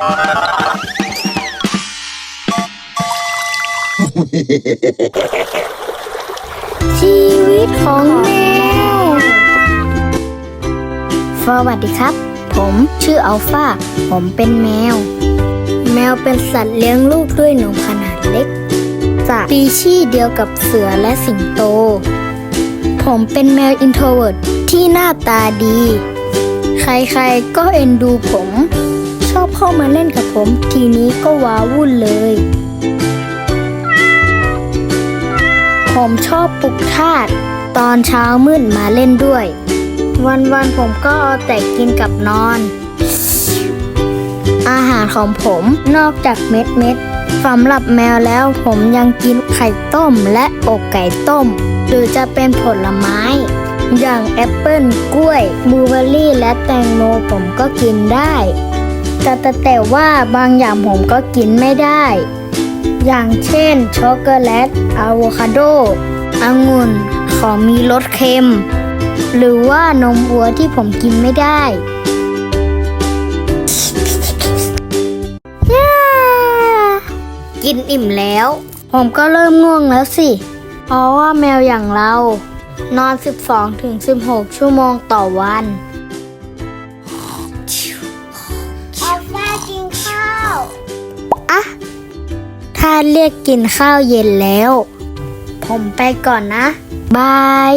ชีวิตของแมว สวัสดีครับ ผมชื่ออัลฟา ผมเป็นแมว แมวเป็นสัตว์เลี้ยงลูกด้วยนมขนาดเล็กสปีชีส์เดียวกับเสือและสิงโต ผมเป็นแมวอินโทรเวิร์ตที่หน้าตาดี ใครๆก็เอ็นดูผม ชอบเข้ามาเล่นกับผม ทีนี้ก็ว้าวุ่นเลย ผมชอบปลุกทาสตอนเช้ามืดมาเล่นด้วย วันๆผมก็เอาแต่กินกับนอน อาหารของผมนอกจากเม็ดเม็ดสำหรับแมวแล้วผมยังกินไข่ต้มและอกไก่ต้ม หรือจะเป็นผลไม้ อย่างแอปเปิ้ลกล้วยบลูเบอร์รี่ และแตงโมผมก็กินได้ แต่แต่แต่ว่าบางอย่างผมก็กินไม่ได้ อย่างเช่นช็อกโกแลตอะโวคาโดองุ่นของมีรสเค็ม หรือว่านมวัวที่ผมกินไม่ได้ย่ากินอิ่มแล้ว ผมก็เริ่มง่วงแล้วสิ เพราะว่าแมวอย่างเรา นอน 12-16ถึง16ชั่วโมงต่อวัน ถ้าเรียกกินข้าวเย็นแล้ว ผมไปก่อนนะ บาย